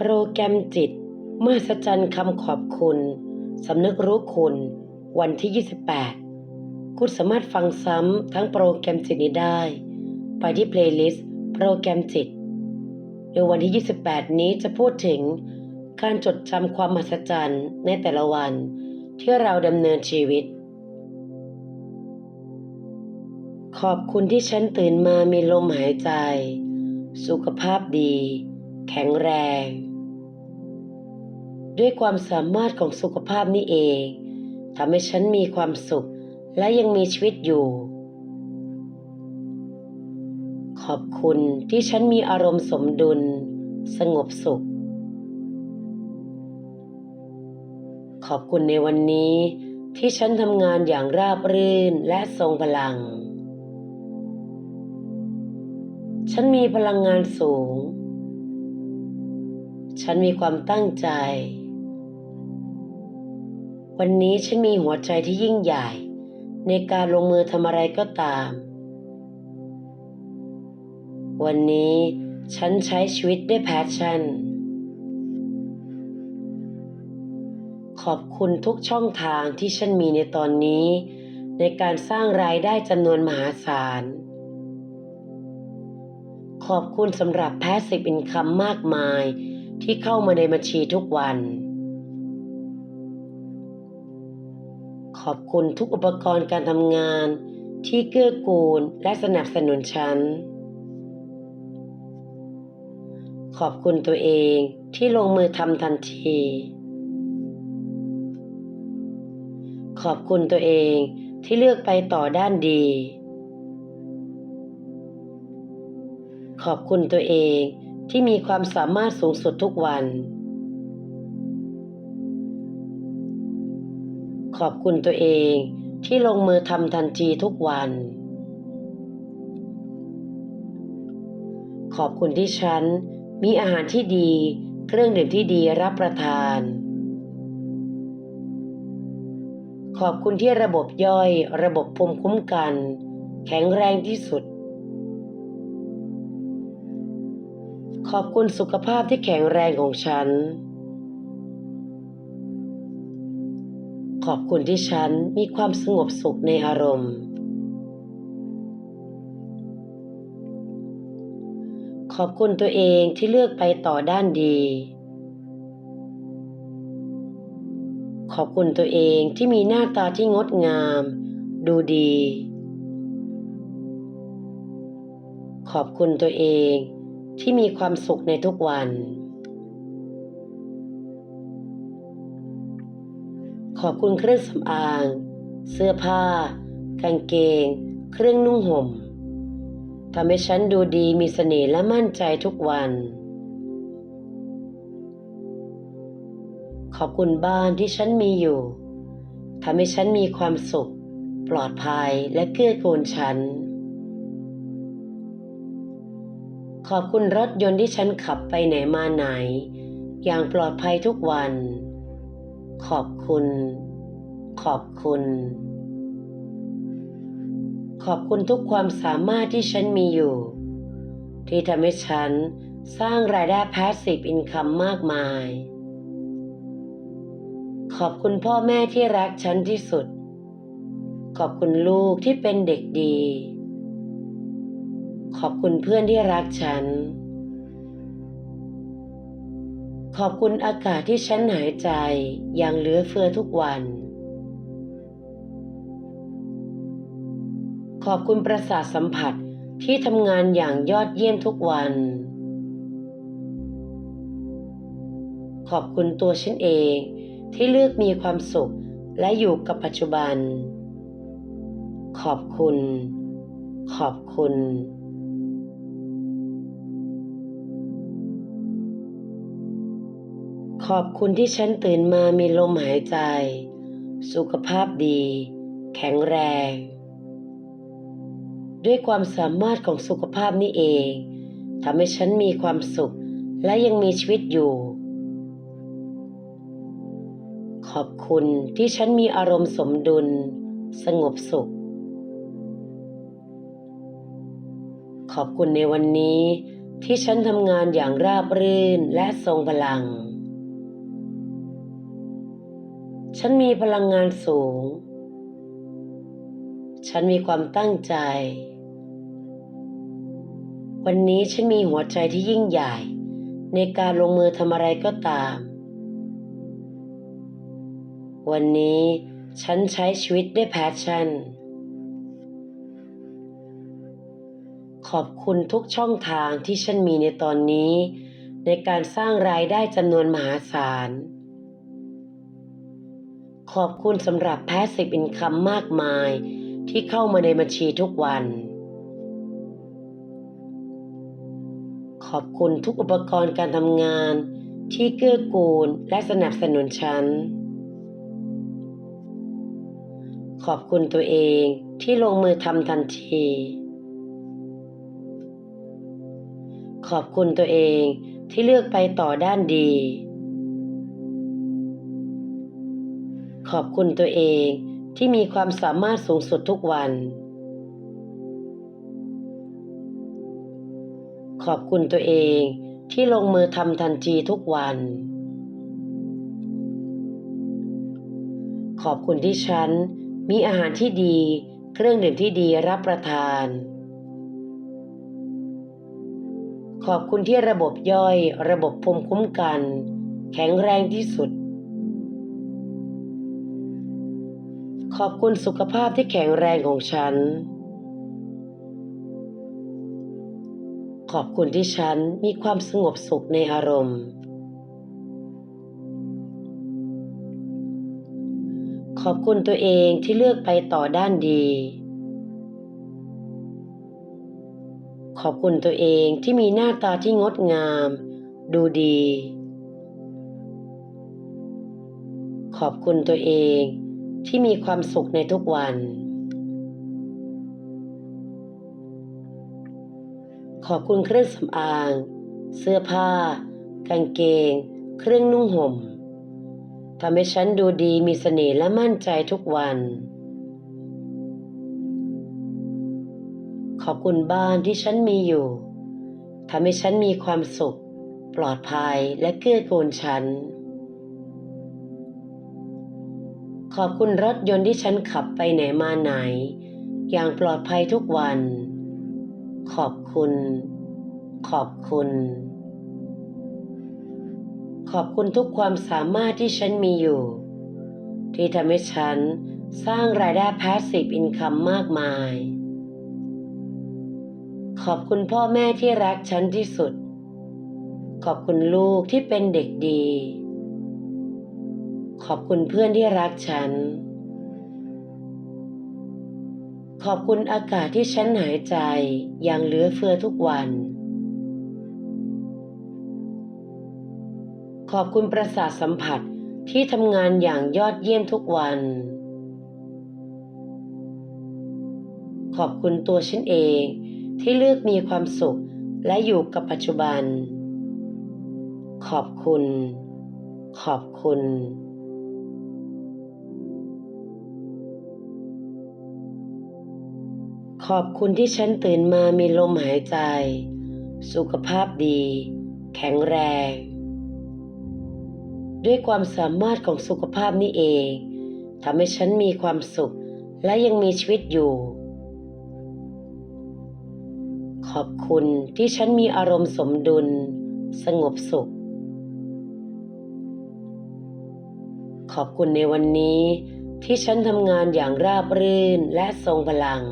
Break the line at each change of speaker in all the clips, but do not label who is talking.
โปรแกรมจิตมหัศจรรย์คำขอบคุณ สำนึกรู้คุณ วันที่ 28 คุณสามารถฟังซ้ำทั้งโปรแกรมจิตนี้ได้ ไปที่เพลย์ลิสต์โปรแกรมจิต โดยวันที่ 28 นี้จะพูดถึงการจดจำความมหัศจรรย์ในแต่ละวัน ที่เราดำเนินชีวิต ขอบคุณที่ฉันตื่นมามีลมหายใจ สุขภาพดี แข็งแรง ด้วยความสามารถของสุขภาพนี้เองทำให้ฉันมีความสุขและยังมีชีวิตอยู่ ขอบคุณที่ฉันมีอารมณ์สมดุล สงบสุข ขอบคุณในวันนี้ที่ฉันทำงานอย่างราบรื่นและทรงพลัง ฉันมีพลังงานสูง ฉันมีความตั้งใจ วันนี้ฉันมีหัวใจที่ยิ่งใหญ่ ในการลงมือทำอะไรก็ตาม วันนี้ฉันใช้ชีวิตด้วยแพชชั่น ขอบคุณทุกช่องทางที่ฉันมีในตอนนี้ ในการสร้างรายได้จำนวนมหาศาล ขอบคุณสำหรับแพสซีฟอินคัมมากมายที่เข้ามาในบัญชีทุกวัน อบคุณทุกอุปกรณ์การทำงานที่เกื้อกูลและสนับสนุนฉัน ขอบคุณตัวเองที่ลงมือทำทันที ขอบคุณตัวเองที่เลือกไปต่อด้านดี ขอบคุณตัวเองที่มีความสามารถสูงสุดทุกวัน ขอบคุณตัวเองที่ลงมือทำทันทีทุกวัน ขอบคุณที่ฉันมีอาหารที่ดี เครื่องดื่มที่ดีรับประทาน ขอบคุณที่ระบบย่อยระบบภูมิคุ้มกัน แข็งแรงที่สุด ขอบคุณสุขภาพที่แข็งแรงของฉัน ขอบคุณที่ฉันมีความสงบสุขในอารมณ์ ขอบคุณตัวเองที่เลือกไปต่อด้านดี ขอบคุณตัวเองที่มีหน้าตาที่งดงาม ดูดี ขอบคุณตัวเองที่มีความสุขในทุกวัน ขอบคุณเครื่องสำอาง เสื้อผ้า กางเกง เครื่องนุ่งห่มทำให้ฉันดูดีมีเสน่ห์และมั่นใจทุกวัน ขอบคุณบ้านที่ฉันมีอยู่ทำให้ฉันมีความสุข ปลอดภัยและเกื้อกูลฉัน ขอบคุณรถยนต์ที่ฉันขับไปไหนมาไหน อย่างปลอดภัยทุกวัน ขอบคุณ ขอบคุณ ขอบคุณทุกความสามารถที่ฉันมีอยู่ ที่ทำให้ฉันสร้างรายได้พาสซีฟอินคัมมากมาย ขอบคุณพ่อแม่ที่รักฉันที่สุด ขอบคุณลูกที่เป็นเด็กดี ขอบคุณเพื่อนที่รักฉัน ขอบคุณอากาศที่ฉันหายใจอย่างเหลือเฟือทุกวัน ขอบคุณประสาทสัมผัสที่ทำงานอย่างยอดเยี่ยมทุกวัน ขอบคุณตัวฉันเองที่เลือกมีความสุขและอยู่กับปัจจุบัน ขอบคุณ ขอบคุณ ขอบคุณที่ฉันตื่นมามีลมหายใจ สุขภาพดี แข็งแรง ด้วยความสามารถของสุขภาพนี้เองทำให้ฉันมีความสุขและยังมีชีวิตอยู่ ขอบคุณที่ฉันมีอารมณ์สมดุล สงบสุข ขอบคุณในวันนี้ที่ฉันทำงานอย่างราบรื่นและทรงพลัง ฉันมีพลังงานสูง ฉันมีความตั้งใจ วันนี้ฉันมีหัวใจที่ยิ่งใหญ่ ในการลงมือทำอะไรก็ตาม วันนี้ฉันใช้ชีวิตด้วยแพชชั่น ขอบคุณทุกช่องทางที่ฉันมีในตอนนี้ ในการสร้างรายได้จำนวนมหาศาล ขอบคุณสำหรับแพสซีฟอินคัมมากมายที่เข้ามาในบัญชีทุกวัน ขอบคุณทุกอุปกรณ์การทำงานที่เกื้อกูลและสนับสนุนฉัน ขอบคุณตัวเองที่ลงมือทำทันที ขอบคุณตัวเองที่เลือกไปต่อด้านดี ขอบคุณตัวเองที่มีความสามารถสูงสุดทุกวัน ขอบคุณตัวเองที่ลงมือทำทันทีทุกวัน ขอบคุณที่ฉันมีอาหารที่ดี เครื่องดื่มที่ดีรับประทาน ขอบคุณที่ระบบย่อย ระบบภูมิคุ้มกัน แข็งแรงที่สุด ขอบคุณสุขภาพที่แข็งแรงของฉัน ขอบคุณที่ฉันมีความสงบสุขในอารมณ์ ขอบคุณตัวเองที่เลือกไปต่อด้านดี ขอบคุณตัวเองที่มีหน้าตาที่งดงาม ดูดี ขอบคุณตัวเอง ที่มีความสุขในทุกวัน ขอบคุณเครื่องสำอาง เสื้อผ้า กางเกง เครื่องนุ่งห่มทำให้ฉันดูดีมีเสน่ห์และมั่นใจทุกวัน ขอบคุณบ้านที่ฉันมีอยู่ทำให้ฉันมีความสุข ปลอดภัยและเกื้อกูลฉัน ขอบคุณรถยนต์ที่ฉันขับไปไหนมาไหน อย่างปลอดภัยทุกวัน ขอบคุณ ขอบคุณ ขอบคุณทุกความสามารถที่ฉันมีอยู่ ที่ทำให้ฉันสร้างรายได้พาสซีฟอินคัมมากมาย ขอบคุณพ่อแม่ที่รักฉันที่สุด ขอบคุณลูกที่เป็นเด็กดี ขอบคุณเพื่อนที่รักฉัน ขอบคุณอากาศที่ฉันหายใจอย่างเหลือเฟือทุกวัน ขอบคุณประสาทสัมผัสที่ทำงานอย่างยอดเยี่ยมทุกวัน ขอบคุณตัวฉันเองที่เลือกมีความสุขและอยู่กับปัจจุบัน ขอบคุณ ขอบคุณ ขอบคุณที่ฉันตื่นมามีลมหายใจ สุขภาพดี แข็งแรง ด้วยความสามารถของสุขภาพนี้เองทำให้ฉันมีความสุขและยังมีชีวิตอยู่ ขอบคุณที่ฉันมีอารมณ์สมดุล สงบสุข ขอบคุณในวันนี้ที่ฉันทำงานอย่างราบรื่นและทรงพลัง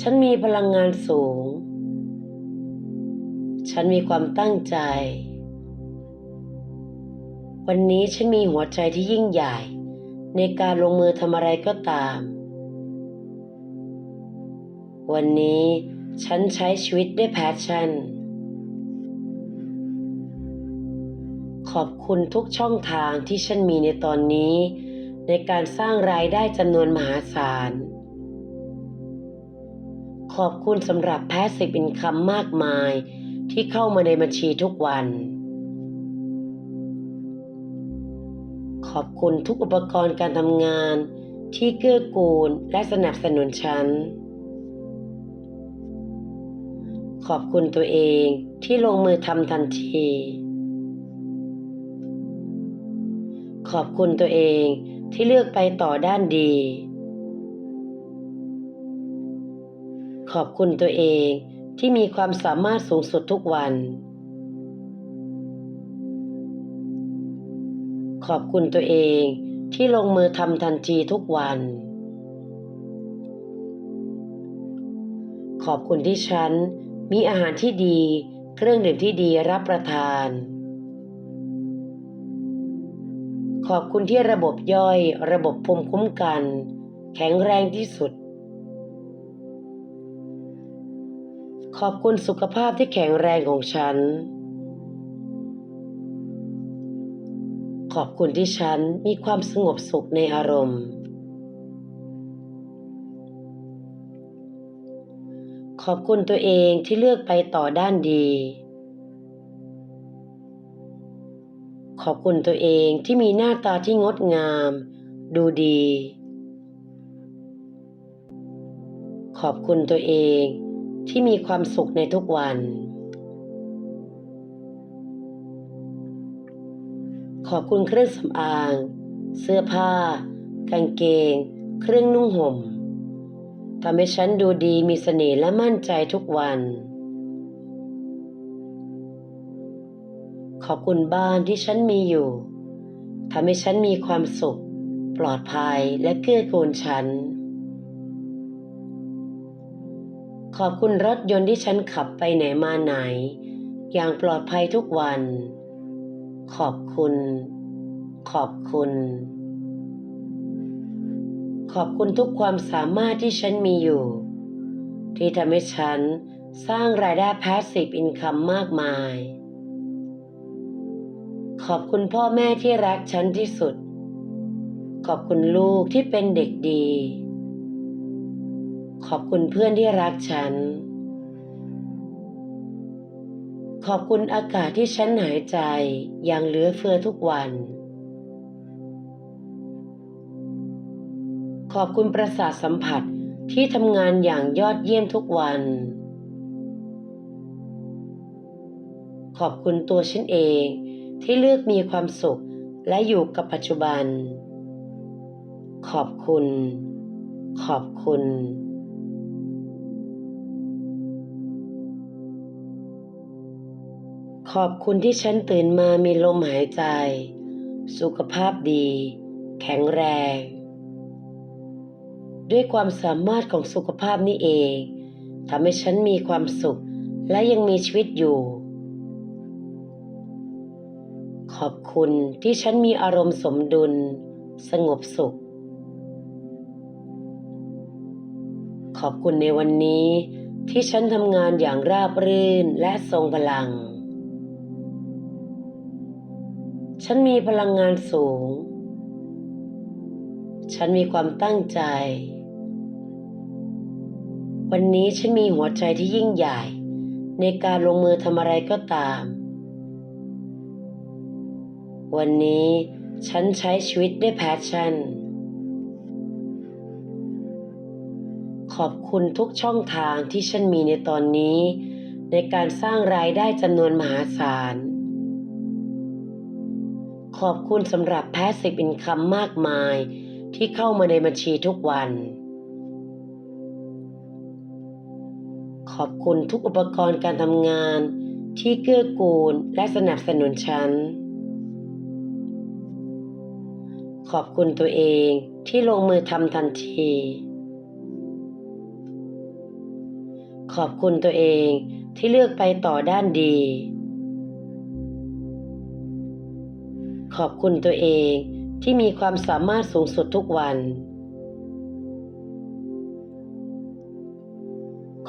ฉันมีพลังงานสูง ฉันมีความตั้งใจ วันนี้ฉันมีหัวใจที่ยิ่งใหญ่ ในการลงมือทำอะไรก็ตาม วันนี้ฉันใช้ชีวิตด้วยแพชชั่น ขอบคุณทุกช่องทางที่ฉันมีในตอนนี้ ในการสร้างรายได้จำนวนมหาศาล ขอบคุณสำหรับแพสซีฟอินคัมมากมาย ที่เข้ามาในบัญชีทุกวัน ขอบคุณทุกอุปกรณ์การทำงาน ที่เกื้อกูลและสนับสนุนฉัน ขอบคุณตัวเองที่ลงมือทำทันที ขอบคุณตัวเองที่เลือกไปต่อด้านดี ขอบคุณตัวเองที่มีความสามารถสูงสุดทุกวัน ขอบคุณตัวเองที่ลงมือทำทันทีทุกวัน ขอบคุณที่ฉันมีอาหารที่ดี เครื่องดื่มที่ดีรับประทาน ขอบคุณที่ระบบย่อย ระบบภูมิคุ้มกัน แข็งแรงที่สุด ขอบคุณสุขภาพที่แข็งแรงของฉัน ขอบคุณที่ฉันมีความสงบสุขในอารมณ์ ขอบคุณตัวเองที่เลือกไปต่อด้านดี ขอบคุณตัวเองที่มีหน้าตาที่งดงาม ดูดี ขอบคุณตัวเอง ที่มีความสุขในทุกวัน ขอบคุณเครื่องสำอาง เสื้อผ้า กางเกง เครื่องนุ่งห่มทำให้ฉันดูดีมีเสน่ห์และมั่นใจทุกวัน ขอบคุณบ้านที่ฉันมีอยู่ทำให้ฉันมีความสุข ปลอดภัยและเกื้อกูลฉัน ขอบคุณรถยนต์ที่ฉันขับไปไหนมาไหน อย่างปลอดภัยทุกวัน ขอบคุณ ขอบคุณ ขอบคุณทุกความสามารถที่ฉันมีอยู่ ที่ทำให้ฉันสร้างรายได้ Passive Income มากมาย ขอบคุณพ่อแม่ที่รักฉันที่สุด ขอบคุณลูกที่เป็นเด็กดี ขอบคุณเพื่อนที่รักฉัน ขอบคุณอากาศที่ฉันหายใจอย่างเหลือเฟือทุกวัน ขอบคุณประสาทสัมผัสที่ทำงานอย่างยอดเยี่ยมทุกวัน ขอบคุณตัวฉันเองที่เลือกมีความสุขและอยู่กับปัจจุบัน ขอบคุณ ขอบคุณ ขอบคุณที่ฉันตื่นมามีลมหายใจ สุขภาพดี แข็งแรง ด้วยความสามารถของสุขภาพนี้เองทำให้ฉันมีความสุขและยังมีชีวิตอยู่ ขอบคุณที่ฉันมีอารมณ์สมดุล สงบสุข ขอบคุณในวันนี้ที่ฉันทำงานอย่างราบรื่นและทรงพลัง ฉันมีพลังงานสูง ฉันมีความตั้งใจ วันนี้ฉันมีหัวใจที่ยิ่งใหญ่ ในการลงมือทำอะไรก็ตาม วันนี้ฉันใช้ชีวิตด้วยแพชชั่น ขอบคุณทุกช่องทางที่ฉันมีในตอนนี้ ในการสร้างรายได้จำนวนมหาศาล ขอบคุณสำหรับ Passive Income มากมายที่เข้ามาในบัญชีทุกวัน ขอบคุณทุกอุปกรณ์การทำงาน ที่เกื้อกูลและสนับสนุนฉัน ขอบคุณตัวเองที่ลงมือทำทันที ขอบคุณตัวเองที่เลือกไปต่อด้านดี อบคุณตัวเองที่มีความสามารถสูงสุดทุกวัน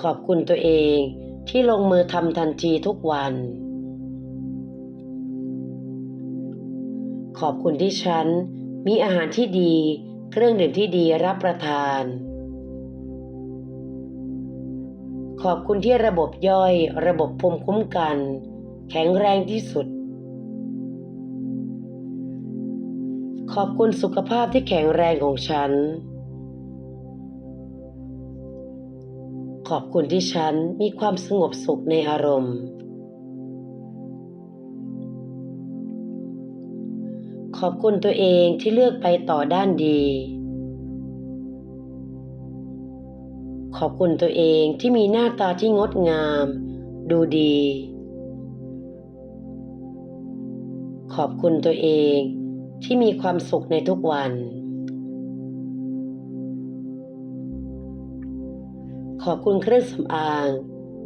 ขอบคุณตัวเองที่ลงมือทำทันทีทุกวัน ขอบคุณที่ฉันมีอาหารที่ดี เครื่องดื่มที่ดีรับประทาน ขอบคุณที่ระบบย่อย ระบบภูมิคุ้มกัน แข็งแรงที่สุด ขอบคุณสุขภาพที่แข็งแรงของฉัน ขอบคุณที่ฉันมีความสงบสุขในอารมณ์ ขอบคุณตัวเองที่เลือกไปต่อด้านดี ขอบคุณตัวเองที่มีหน้าตาที่งดงาม ดูดี ขอบคุณตัวเอง ที่มีความสุขในทุกวัน ขอบคุณเครื่องสำอาง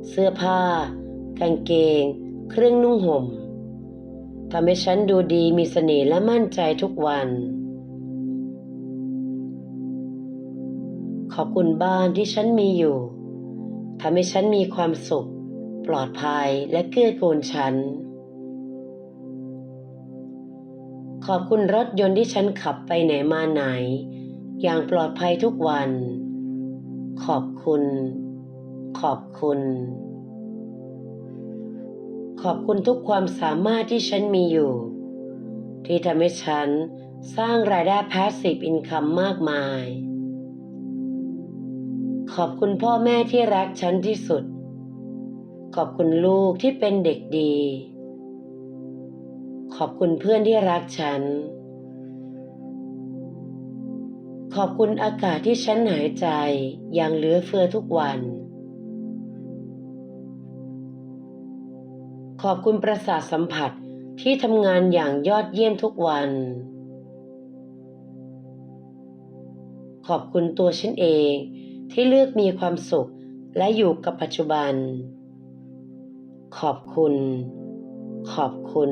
เสื้อผ้า กางเกง เครื่องนุ่งห่มทำให้ฉันดูดีมีเสน่ห์และมั่นใจทุกวัน ขอบคุณบ้านที่ฉันมีอยู่ทำให้ฉันมีความสุข ปลอดภัยและเกื้อกูลฉัน ขอบคุณรถยนต์ที่ฉันขับไปไหนมาไหน อย่างปลอดภัยทุกวัน ขอบคุณ ขอบคุณ ขอบคุณทุกความสามารถที่ฉันมีอยู่ ที่ทำให้ฉันสร้างรายได้ Passive Income มากมาย ขอบคุณพ่อแม่ที่รักฉันที่สุด ขอบคุณลูกที่เป็นเด็กดี ขอบคุณเพื่อนที่รักฉัน ขอบคุณอากาศที่ฉันหายใจอย่างเหลือเฟือทุกวัน ขอบคุณประสาทสัมผัสที่ทำงานอย่างยอดเยี่ยมทุกวัน ขอบคุณตัวฉันเองที่เลือกมีความสุขและอยู่กับปัจจุบัน ขอบคุณ ขอบคุณ